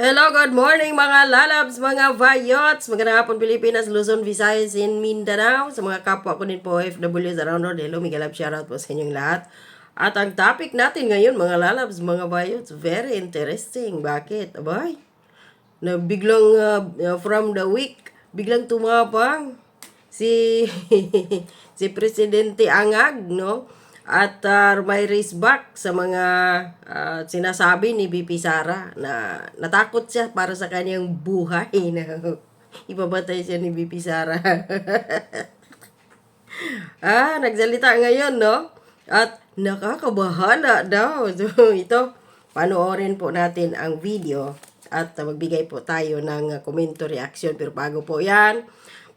Hello, good morning mga lalabs, mga vayots, magandang hapon Pilipinas, Luzon, Visayas, and Mindanao. Sa mga kapwa ko din po OFWs around the world, hello, mega love shoutout po sa inyong lahat. At ang topic natin ngayon mga lalabs, mga vayots, very interesting. Bakit? Abay, na biglang uh, from the week, biglang tumapang si si Presidente Angag, no? At uh, may race back sa mga uh, sinasabi ni BP Sara na natakot siya para sa kanyang buhay na ipabatay siya ni BP Sara. ah, nagsalita ngayon, no? At nakakabahala daw. So, ito, panoorin po natin ang video at magbigay po tayo ng komento reaction. Pero bago po yan,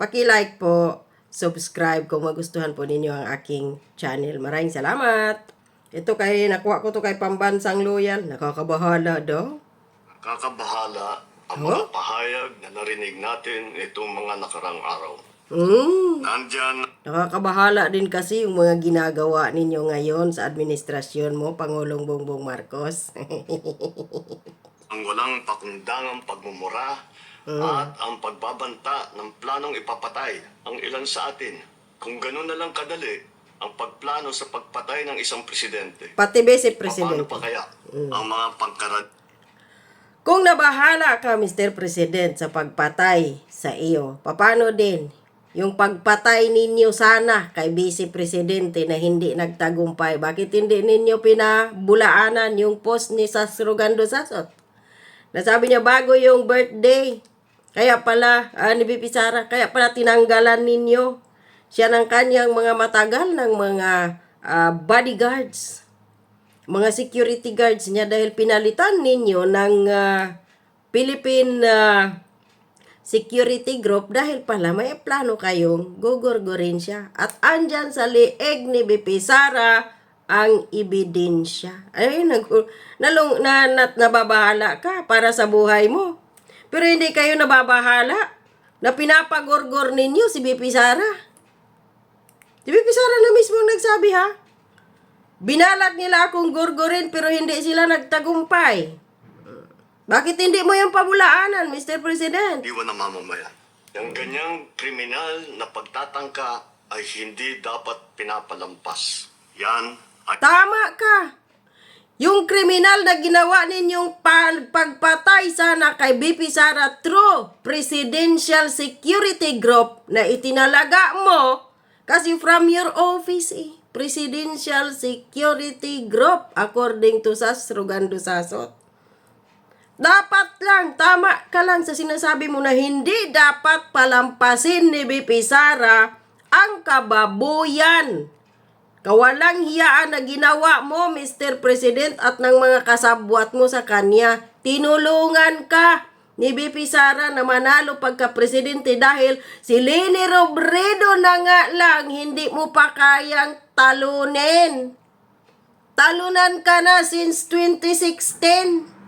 paki-like po, subscribe kung magustuhan po ninyo ang aking channel. Maraming salamat! Ito kay, nakuha ko to kay Pambansang Loyal. Nakakabahala daw. Kakabahala ang mga pahayag na narinig natin itong mga nakarang araw. Mm. Nandyan Nakakabahala din kasi yung mga ginagawa ninyo ngayon sa administrasyon mo, Pangulong Bongbong Marcos. ang walang pakundangang pagmumura at ang pagbabanta ng planong ipapatay ang ilan sa atin. Kung ganun na lang kadali ang pagplano sa pagpatay ng isang presidente, Pati Vice paano Presidente. pa kaya ang mga pagkarad Kung nabahala ka, Mr. President, sa pagpatay sa iyo, paano din yung pagpatay ninyo sana kay Vice Presidente na hindi nagtagumpay? Bakit hindi ninyo pinabulaanan yung post ni Sasrogando Sasot? Nasabi niya bago yung birthday. Kaya pala, ah, ni Bibi Sara, kaya pala tinanggalan ninyo siya ng kanyang mga matagal ng mga ah, bodyguards mga security guards niya dahil pinalitan ninyo ng ah, Philippine ah, security group dahil pala may plano kayong gugurgurin siya. At andyan sa lieg ni BP Sara ang ebidensya. Ay, nag, nalung, na, na, nababahala ka para sa buhay mo. Pero hindi kayo nababahala na pinapagurgur ninyo si BP Sara. Si BP Sara na mismo ang nagsabi ha. Binalat nila akong gurgurin pero hindi sila nagtagumpay. Bakit hindi mo yung pabulaanan, Mr. President? iwan ng mamamayan. Yung ganyang kriminal na pagtatangka ay hindi dapat pinapalampas. Yan ay Tama ka. Yung kriminal na ginawa ninyong pag- pagpatay sana kay BP Sara through Presidential Security Group na itinalaga mo kasi from your office eh. Presidential Security Group according to Sas Rugando Sasot. Dapat lang, tama ka lang sa sinasabi mo na hindi dapat palampasin ni BP Sara ang kababuyan. Kawalang hiyaan na ginawa mo, Mr. President, at ng mga kasabwat mo sa kanya. Tinulungan ka ni BP Sara na manalo pagka-presidente dahil si Leni Robredo na nga lang hindi mo pa kayang talunin. Talunan ka na since 2016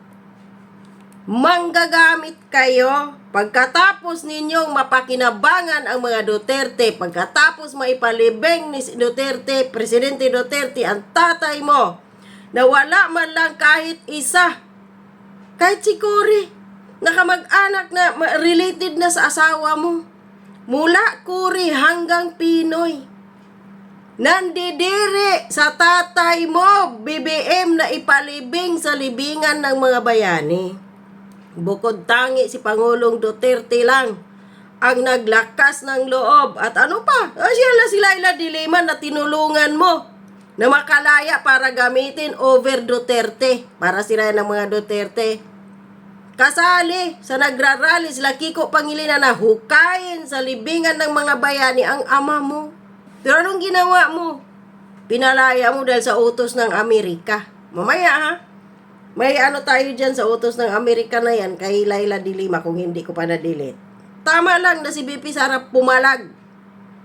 manggagamit kayo pagkatapos ninyong mapakinabangan ang mga Duterte, pagkatapos maipalibing ni Duterte, Presidente Duterte, ang tatay mo, na wala man lang kahit isa, kahit si Cory, nakamag-anak na related na sa asawa mo, mula Cory hanggang Pinoy, nandidiri sa tatay mo, BBM na ipalibing sa libingan ng mga bayani. Bukod tangi si Pangulong Duterte lang ang naglakas ng loob. At ano pa? Ah, siya na si Laila Dilima na tinulungan mo na makalaya para gamitin over Duterte. Para sila ng mga Duterte. Kasali sa nagrarally sila Kiko Pangilinan na hukayin sa libingan ng mga bayani ang ama mo. Pero anong ginawa mo? Pinalaya mo dahil sa utos ng Amerika. Mamaya ha? May ano tayo dyan sa utos ng Amerika na yan kay Laila Dilima kung hindi ko pa na-delete. Tama lang na si BP Sara pumalag.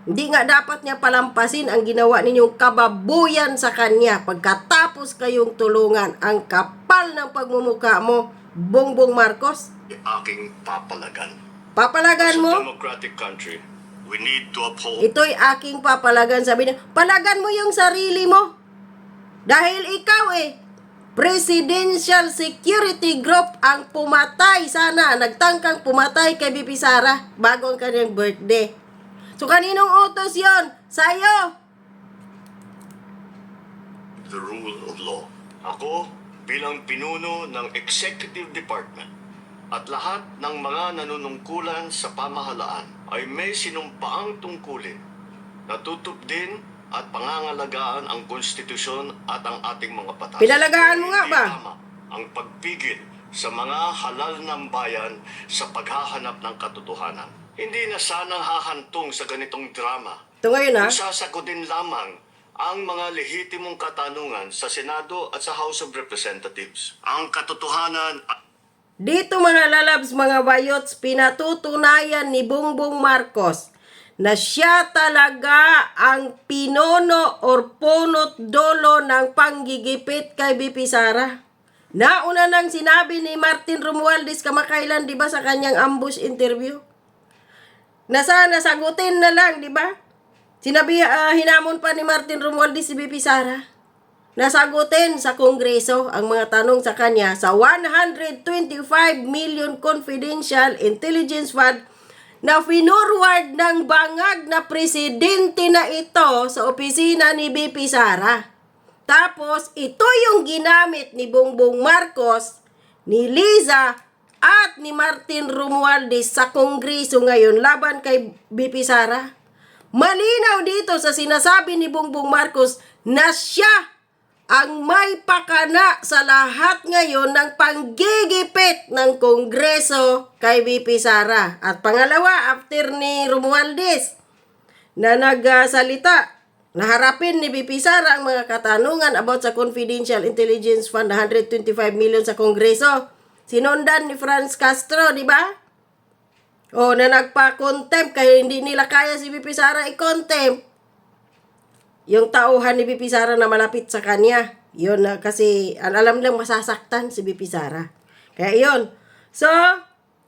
Hindi nga dapat niya palampasin ang ginawa ninyong kababuyan sa kanya pagkatapos kayong tulungan ang kapal ng pagmumuka mo, Bongbong Marcos. aking papalagan. Papalagan mo? democratic country, we need to uphold Ito'y aking papalagan. Sabi niya, palagan mo yung sarili mo. Dahil ikaw eh, Presidential Security Group ang pumatay sana, nagtangkang pumatay kay BP Sara bago ang kanyang birthday. So kaninong utos yon? Sa'yo. the rule of law. Ako, bilang pinuno ng Executive Department at lahat ng mga nanunungkulan sa pamahalaan ay may sinumpaang tungkulin na tutupdin din at pangangalagaan ang konstitusyon at ang ating mga batas. Pinalagaan mo nga ba? tama ang pagpigil sa mga halal ng bayan sa paghahanap ng katotohanan. Hindi na sanang hahantong sa ganitong drama Ito ngayon ha. sasagutin lamang ang mga lehitimong katanungan sa Senado at sa House of Representatives. Ang katotohanan Dito mga lalabs, mga bayots, pinatutunayan ni Bongbong Marcos na siya talaga ang pinono or punot dolo ng panggigipit kay BP Sara. Nauna nang sinabi ni Martin Romualdez kamakailan, di ba, sa kanyang ambush interview? Na sana sagutin na lang, di ba? Sinabi, ah, hinamon pa ni Martin Romualdez si BP Sara nasagutin sa Kongreso ang mga tanong sa kanya sa 125 million confidential intelligence fund na finurward ng bangag na presidente na ito sa opisina ni BP Sara. Tapos, ito yung ginamit ni Bongbong Marcos, ni Liza, at ni Martin Romualdez sa Kongreso ngayon laban kay BP Sara. Malinaw dito sa sinasabi ni Bongbong Marcos na siya ang may pakana sa lahat ngayon ng panggigipit ng Kongreso kay BP Sara. At pangalawa, after ni Romualdez na nagsalita, naharapin ni BP Sara ang mga katanungan about sa Confidential Intelligence Fund na 125 million sa Kongreso. Sinundan ni Franz Castro, di ba? O na nagpa-contempt kaya hindi nila kaya si BP Sara i-contempt yung tauhan ni BP Sara na malapit sa kanya. Yun na kasi al- alam lang masasaktan si BP Sara. Kaya yun. So,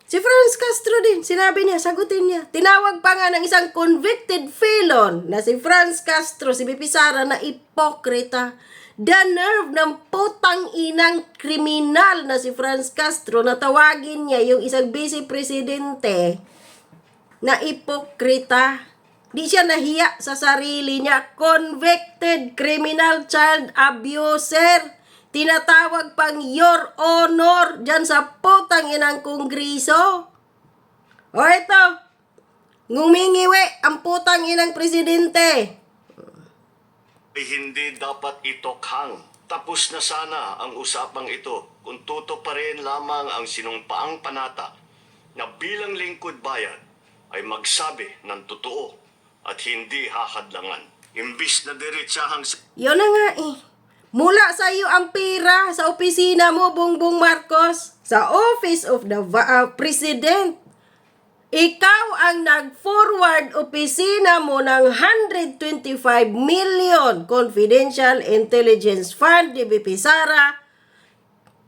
si Franz Castro din, sinabi niya, sagutin niya. Tinawag pa nga ng isang convicted felon na si Franz Castro, si BP Sara na ipokrita. The nerve ng putang inang kriminal na si Franz Castro na tawagin niya yung isang vice presidente na ipokrita. Di siya nahiya sa sarili niya. Convicted criminal child abuser. Tinatawag pang your honor dyan sa putang inang kongreso. O ito, ngumingiwi ang putang inang presidente. hindi dapat itokhang. Tapos na sana ang usapang ito kung tuto pa rin lamang ang sinumpaang panata na bilang lingkod bayan ay magsabi ng totoo at hindi hahadlangan. Imbis na diretsahang sa Yun na nga eh. Mula sa iyo ang pera sa opisina mo, Bongbong Marcos, sa Office of the ah, President. Ikaw ang nag-forward opisina mo ng 125 million Confidential Intelligence Fund, DBP Sara,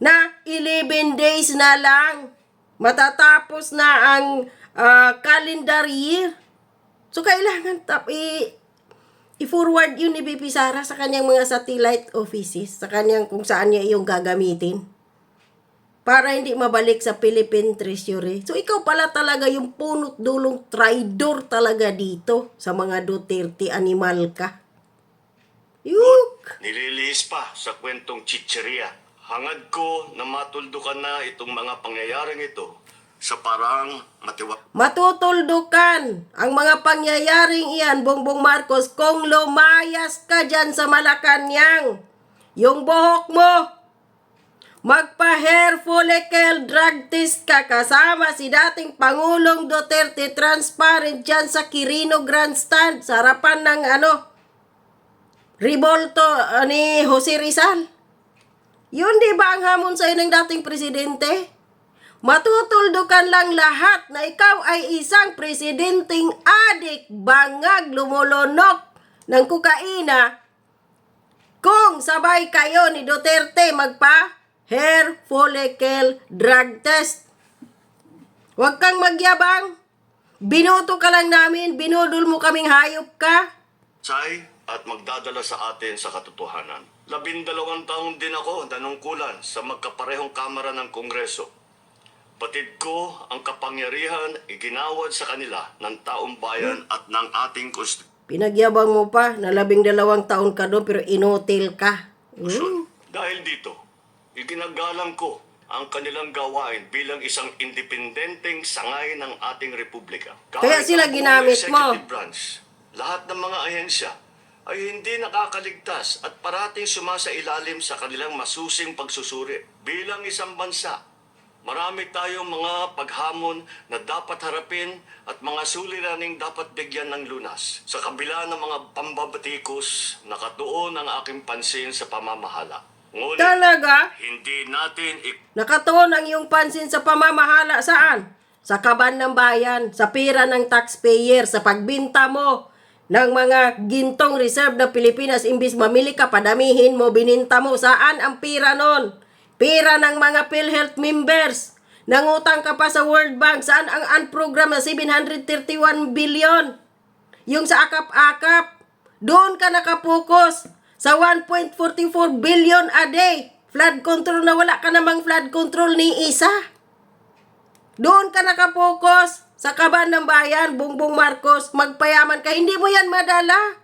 na 11 days na lang. Matatapos na ang ah, calendar year. So, kailangan tap, i- i-forward yun ni BP Sara sa kanyang mga satellite offices, sa kanyang kung saan niya yung gagamitin. Para hindi mabalik sa Philippine Treasury. So, ikaw pala talaga yung punot dulong traidor talaga dito sa mga Duterte animal ka. Yuk! nililihis pa sa kwentong chicheria. Hangad ko na matuldukan na itong mga pangyayaring ito sa parang matiwa. Matutuldukan ang mga pangyayaring iyan, Bongbong Marcos, kung lumayas ka dyan sa Malacanang. Yung buhok mo, magpa-hair follicle drug test ka kasama si dating Pangulong Duterte transparent dyan sa Quirino Grandstand sa harapan ng ano, Ribolto uh, ni Jose Rizal. Yun di ba ang hamon sa'yo ng dating presidente? Matutuldukan lang lahat na ikaw ay isang presidenteng adik, bangag, lumulunok ng kukaina kung sabay kayo ni Duterte magpa hair follicle drug test. Huwag kang magyabang. Binoto ka lang namin, binudol mo kaming hayop ka. Say at magdadala sa atin sa katotohanan. labindalawang taong din ako nanungkulan sa magkaparehong kamara ng Kongreso. Batid ko ang kapangyarihan iginawad sa kanila ng taong bayan at ng ating konstitusyon. Pinagyabang mo pa na labing dalawang taon ka doon pero inutil ka. Hmm? Dahil dito, iginagalang ko ang kanilang gawain bilang isang independenteng sangay ng ating republika. Kaya sila ginamit mo. branch, lahat ng mga ahensya ay hindi nakakaligtas at parating sumasailalim sa kanilang masusing pagsusuri. Bilang isang bansa, marami tayong mga paghamon na dapat harapin at mga suliraning dapat bigyan ng lunas. Sa kabila ng mga pambabatikos, nakatuon ang aking pansin sa pamamahala. Ngunit, Talaga? hindi natin ik- Nakatuon ang iyong pansin sa pamamahala saan? Sa kaban ng bayan, sa pira ng taxpayer, sa pagbinta mo ng mga gintong reserve ng Pilipinas imbis mamili ka, padamihin mo, bininta mo. Saan ang pira nun? Pira ng mga PhilHealth members. Nangutang ka pa sa World Bank. Saan ang unprogram na 731 billion? Yung sa akap-akap. Doon ka nakapokus sa 1.44 billion a day. Flood control na wala ka namang flood control ni isa. Doon ka nakapokus sa kaban ng bayan, Bongbong Marcos, magpayaman ka. Hindi mo yan madala.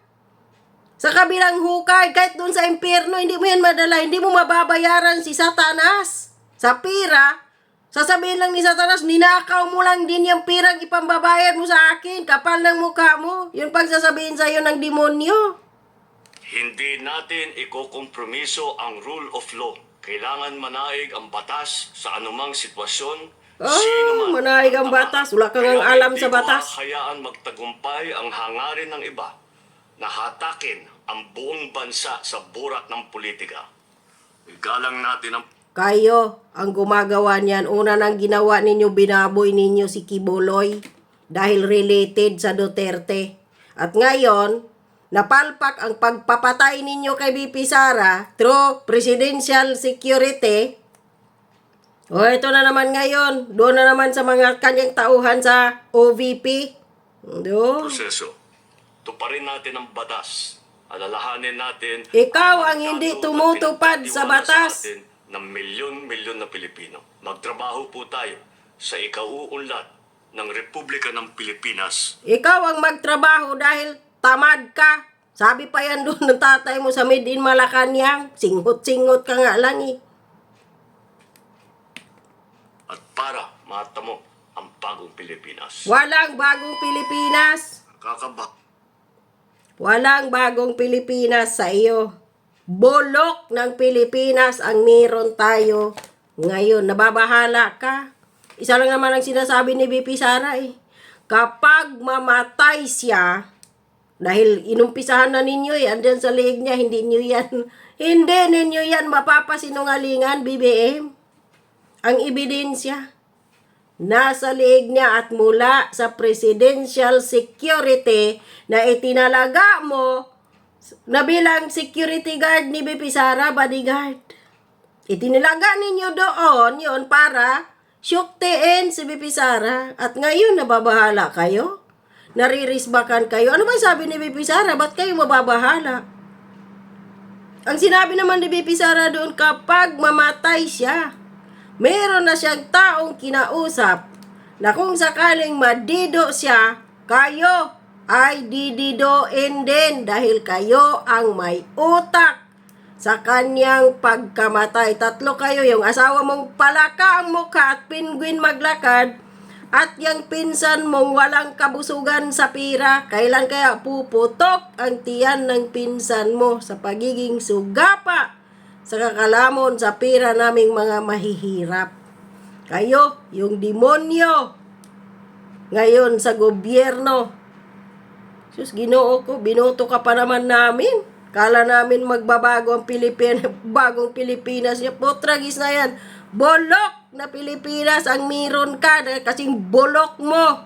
Sa kabilang hukay, kahit doon sa impyerno, hindi mo yan madala. Hindi mo mababayaran si Satanas. Sa pira, sasabihin lang ni Satanas, ninakaw mo lang din yung pirang ipambabayad mo sa akin. Kapal ng mukha mo. Yun pag sasabihin sa'yo ng demonyo. Hindi natin ikokompromiso ang rule of law. Kailangan manaig ang batas sa anumang sitwasyon. Sino man manaig ang batas. Wala kang alam sa batas. ko hahayaan magtagumpay ang hangarin ng iba na hatakin ang buong bansa sa burak ng politika. Igalang natin ang Kayo ang gumagawa niyan. Una nang ginawa ninyo, binaboy ninyo si Kibuloy dahil related sa Duterte. At ngayon, napalpak ang pagpapatay ninyo kay BP Sara through presidential security. O ito na naman ngayon, doon na naman sa mga kanyang tauhan sa OVP. Doon. proseso. Tuparin natin ang batas. Alalahanin natin Ikaw ang hindi tumutupad sa batas. atin ng milyon-milyon na Pilipino. Magtrabaho po tayo sa ikauunlad ng Republika ng Pilipinas Ikaw ang magtrabaho dahil tamad ka. Sabi pa yan doon ng tatay mo sa Made in Malacanang. Singhot-singhot ka nga lang eh. at para matamo ang bagong Pilipinas. Walang bagong Pilipinas. Kakaba. Walang bagong Pilipinas sa iyo. Bolok ng Pilipinas ang meron tayo ngayon. Nababahala ka. Isa lang naman ang sinasabi ni BP Sara eh. Kapag mamatay siya, dahil inumpisahan na ninyo eh, andyan sa leeg niya, hindi niyo yan, hindi ninyo yan mapapasinungalingan, BBM. Ang ebidensya, nasa leeg niya at mula sa presidential security na itinalaga mo na bilang security guard ni BP Sara, bodyguard. Itinilaga ninyo doon yon para syuktiin si BP Sara. At ngayon nababahala kayo? Naririsbakan kayo? Ano ba sabi ni BP Sara? Ba't kayo mababahala? Ang sinabi naman ni BP Sara doon, kapag mamatay siya, meron na siyang taong kinausap na kung sakaling madido siya, kayo ay dididoin din dahil kayo ang may utak sa kanyang pagkamatay. Tatlo kayo, yung asawa mong palaka ang mukha at penguin maglakad at yung pinsan mong walang kabusugan sa pira, kailan kaya puputok ang tiyan ng pinsan mo sa pagiging sugapa sa kakalamon sa pira naming mga mahihirap. Kayo, yung demonyo, ngayon sa gobyerno. Sus, ginoo ko, binoto ka pa naman namin. Kala namin magbabago ang Pilipinas, bagong Pilipinas. Yung potragis na yan. Bolok na Pilipinas ang meron ka kasing bolok mo.